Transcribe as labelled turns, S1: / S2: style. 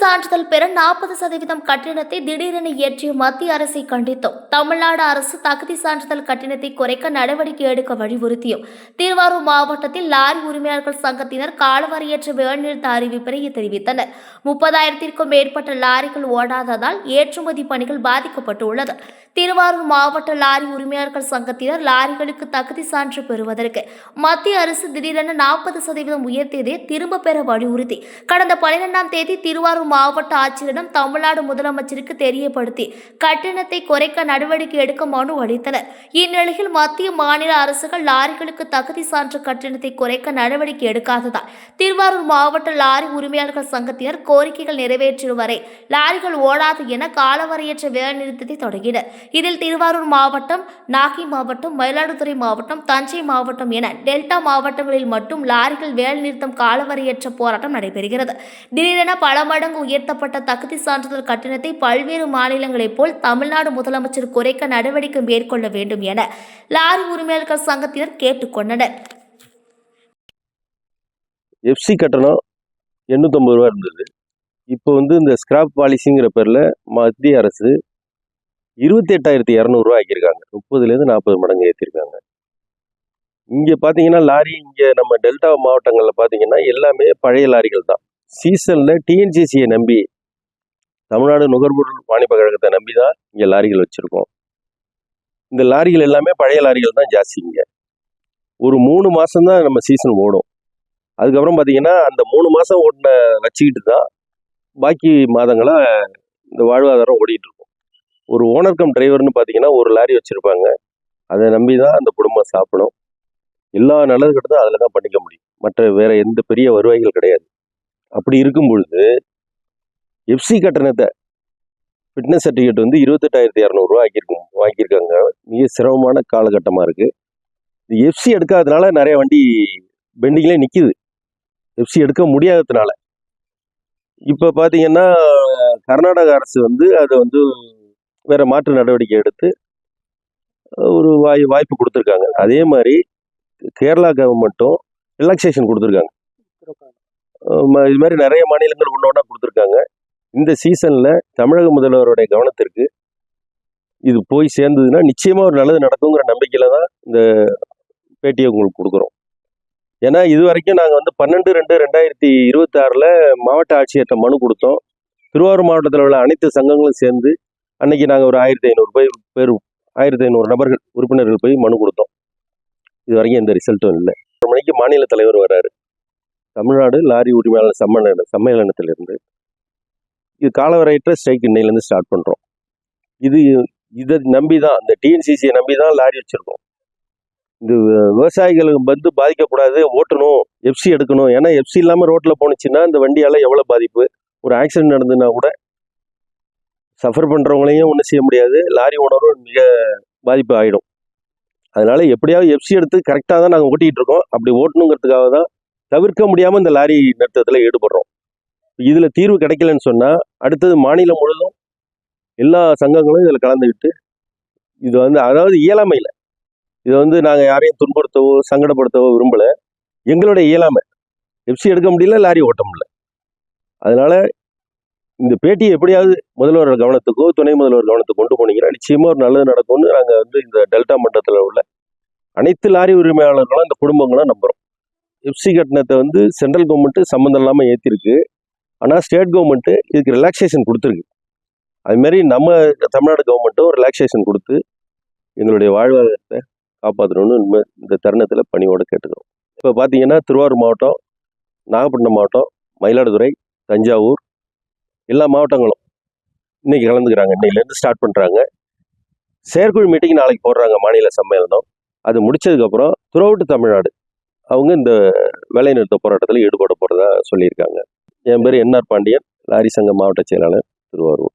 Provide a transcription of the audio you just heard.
S1: சான்றிதழ் பெற நாற்பது சதவீதம் கட்டணத்தை திடீரென ஏற்றிய மத்திய அரசை கண்டித்தோம். தமிழ்நாடு அரசு தகுதி சான்றிதழ் கட்டணத்தை குறைக்க நடவடிக்கை எடுக்க வலியுறுத்தியும் திருவாரூர் மாவட்டத்தில் லாரி உரிமையாளர்கள் சங்கத்தினர் காலவரையற்ற வேலைநிறுத்த அறிவிப்பினை தெரிவித்தனர். முப்பதாயிரத்திற்கும் மேற்பட்ட லாரிகள் ஓடாததால் ஏற்றுமதி பணிகள் பாதிக்கப்பட்டுள்ளது. திருவாரூர் மாவட்ட லாரி உரிமையாளர்கள் சங்கத்தினர் லாரிகளுக்கு தகுதி சான்று பெறுவதற்கு மத்திய அரசு திடீரென நாற்பது சதவீதம் உயர்த்தியதை திரும்ப பெற வலியுறுத்தி கடந்த பனிரெண்டாம் தேதி திருவாரூர் மாவட்ட ஆட்சியரிடம் தமிழ்நாடு முதலமைச்சருக்கு தெரியப்படுத்தி கட்டணத்தை குறைக்க நடவடிக்கை எடுக்க மனு அளித்தனர். இந்நிலையில் மத்திய மாநில அரசுகள் லாரிகளுக்கு தகுதி சான்று கட்டணத்தை குறைக்க நடவடிக்கை எடுக்காததால் திருவாரூர் மாவட்ட லாரி உரிமையாளர்கள் சங்கத்தினர் கோரிக்கைகள் நிறைவேற்றும் வரை லாரிகள் ஓடாது என காலவரையற்ற வேலைநிறுத்தத்தை தொடங்கினர். இதில் திருவாரூர் மாவட்டம் நாகை மாவட்டம் மயிலாடுதுறை மாவட்டம் தஞ்சை மாவட்டம் என டெல்டா மாவட்டங்களில் மட்டும் லாரிகள் வேலைநிறுத்தம் காலவரையற்ற போராட்டம் நடைபெறுகிறது. திடீரென பல மடங்கு உயர்த்தப்பட்ட தகுதி சான்றிதழ் கட்டணத்தை பல்வேறு மாநிலங்களைப் போல் தமிழ்நாடு முதலமைச்சர் குறைக்க நடவடிக்கை மேற்கொள்ள வேண்டும் என லாரி உரிமையாளர்கள் சங்கத்தினர் கேட்டுக்கொண்டனர்
S2: எஃப்சி கட்டணம் எண்ணூற்றம்பது ரூபா இருந்தது. இப்போ வந்து இந்த ஸ்கிராப் பாலிசிங்கிற பேரில் மத்திய அரசு இருபத்தி எட்டாயிரத்தி இரநூறுவா ஆக்கியிருக்காங்க. முப்பதுலேருந்து நாற்பது மடங்கு ஏற்றிருக்காங்க இங்கே பார்த்தீங்கன்னா லாரி இங்கே நம்ம டெல்டா மாவட்டங்களில் பார்த்தீங்கன்னா எல்லாமே பழைய லாரிகள் தான். சீசனில் டிஎன்சிசியை நம்பி தமிழ்நாடு நுகர்பொருள் வாணிப கழகத்தை நம்பி தான் இங்கே லாரிகள் வச்சுருக்கோம். இந்த லாரிகள் எல்லாமே பழைய லாரிகள் தான் ஜாஸ்தி இங்கே. ஒரு மூணு மாதம்தான் நம்ம சீசன் ஓடும். அதுக்கப்புறம் பார்த்தீங்கன்னா அந்த மூணு மாதம் ஓடின வச்சுக்கிட்டு தான் பாக்கி மாதங்களை இந்த வாழ்வாதாரம் ஓடிட்டு இருக்கும் ஒரு ஓனர் கம் டிரைவர்னு பார்த்தீங்கன்னா ஒரு லாரி வச்சுருப்பாங்க. அதை நம்பி தான் அந்த குடும்பம் சாப்பிடும். எல்லா நல்லது கெட்டதும் அதில் தான் பண்ணிக்க முடியும். மற்ற வேற எந்த பெரிய வருவாய்கள் கிடையாது. அப்படி இருக்கும் பொழுது எஃப்சி கட்டணத்தை ஃபிட்னஸ் சர்டிஃபிகேட் வந்து இருபத்தெட்டாயிரத்தி இரநூறுவா ஆக்கியிருக்கும் வாங்கியிருக்காங்க. மிக சிரமமான காலகட்டமாக இருக்குது இந்த எஃப்சி எடுக்காததுனால நிறைய வண்டி பெண்டிங்லேயே நிற்கிது எஃப்சி எடுக்க முடியாததுனால. இப்போ பார்த்தீங்கன்னா கர்நாடக அரசு வந்து அதை வந்து வேற மாற்று நடவடிக்கை எடுத்து ஒரு வாய் வாய்ப்பு கொடுத்துருக்காங்க. அதே மாதிரி கேரளா கவர்மெண்ட்டும் ரிலாக்ஸேஷன் கொடுத்துருக்காங்க. இது மாதிரி நிறைய மாநிலங்கள் ஒன்று ஒன்றா கொடுத்துருக்காங்க. இந்த சீசனில் தமிழக முதல்வருடைய கவனத்திற்கு இது போய் சேர்ந்ததுன்னா நிச்சயமாக ஒரு நல்லது நடக்குங்கிற நம்பிக்கையில் தான் இந்த பேட்டியை உங்களுக்கு கொடுக்குறோம். ஏன்னா இது வரைக்கும் நாங்கள் வந்து பன்னெண்டு ரெண்டு ரெண்டாயிரத்தி இருபத்தாறில் மாவட்ட ஆட்சியர்கிட்ட மனு கொடுத்தோம். திருவாரூர் மாவட்டத்தில் உள்ள அனைத்து சங்கங்களும் சேர்ந்து அன்னைக்கு நாங்கள் ஒரு ஆயிரத்தி ஐநூறு பேர் பேர் ஆயிரத்தி ஐநூறு நபர்கள் உறுப்பினர்கள் போய் மனு கொடுத்தோம். இது வரைக்கும் எந்த ரிசல்ட்டும் இல்லை. ஒரு மணிக்கு மாநில தலைவர் வராரு. தமிழ்நாடு லாரி உரிமையாளர் சம்மேளன சம்மேளனத்திலிருந்து இது காலவரையற்ற ஸ்ட்ரைக் இன்னையிலேருந்து ஸ்டார்ட் பண்ணுறோம் இது இதை நம்பி தான் இந்த டிஎன்சிசியை நம்பி தான் லாரி வச்சுருக்கோம். இந்த விவசாயிகளுக்கு வந்து பாதிக்கக்கூடாது ஓட்டணும் எஃப்சி எடுக்கணும். ஏன்னா எஃப்சி இல்லாமல் ரோட்டில் போணுச்சுன்னா இந்த வண்டியால் எவ்வளோ பாதிப்பு? ஒரு ஆக்சிடென்ட் நடந்துன்னா கூட சஃபர் பண்ணுறவங்களையும் ஒன்றும் செய்ய முடியாது. லாரி ஓனரும் மிக பாதிப்பு ஆகிடும் அதனால் எப்படியாவது எஃப்சி எடுத்து கரெக்டாக தான் நாங்கள் ஓட்டிகிட்டு இருக்கோம். அப்படி ஓட்டணுங்கிறதுக்காக தான் தவிர்க்க முடியாமல் இந்த லாரி நிறுத்தத்தில் ஈடுபடுறோம். இதில் தீர்வு கிடைக்கலன்னு சொன்னால் அடுத்தது மாநிலம் முழுதும் எல்லா சங்கங்களும் இதில் கலந்துக்கிட்டு இது வந்து அதாவது இயலாமையில் இதை வந்து நாங்கள் யாரையும் துன்புறுத்தவோ சங்கடப்படுத்தவோ விரும்பலை. எங்களுடைய இயலாமை. எஃப்சி எடுக்க முடியல லாரி ஓட்ட முடியல. அதனால் இந்த பேட்டியை எப்படியாவது முதல்வர் கவனத்துக்கோ துணை முதல்வர் கவனத்துக்கு கொண்டு போனீங்கன்னா நிச்சயமாக ஒரு நல்லது நடக்கும்னு நாங்கள் வந்து இந்த டெல்டா மண்டலத்தில் உள்ள அனைத்து லாரி உரிமையாளர்களும் இந்த குடும்பங்களும் நம்புகிறோம் எஃப்சி கட்டணத்தை வந்து சென்ட்ரல் கவர்மெண்ட்டு சம்மந்தம் இல்லாமல் ஏற்றிருக்கு ஆனால் ஸ்டேட் கவர்மெண்ட்டு இதுக்கு ரிலாக்ஸேஷன் கொடுத்துருக்கு. அதுமாரி நம்ம தமிழ்நாடு கவர்மெண்ட்டும் ரிலாக்ஸேஷன் கொடுத்து எங்களுடைய வாழ்வாதாரத்தை காப்பாற்றணும்னு இந்த தருணத்தில் பணியோடு கேட்டுக்கிறோம். இப்போ பார்த்தீங்கன்னா திருவாரூர் மாவட்டம் நாகப்பட்டினம் மாவட்டம் மயிலாடுதுறை தஞ்சாவூர் எல்லா மாவட்டங்களும். இன்றைக்கி கலந்துக்கிறாங்க. இன்னையிலேருந்து ஸ்டார்ட் பண்ணுறாங்க செயற்குழு மீட்டிங் நாளைக்கு போடுறாங்க மாநில சம்மேளனம். அது முடிச்சதுக்கப்புறம் துறவுட்டு தமிழ்நாடு அவங்க இந்த வேலைநிறுத்த போராட்டத்தில் ஈடுபட போகிறதா சொல்லியிருக்காங்க. என் பேர் என்ஆர் பாண்டியன் லாரி சங்க மாவட்ட செயலாளர் திருவாரூர்.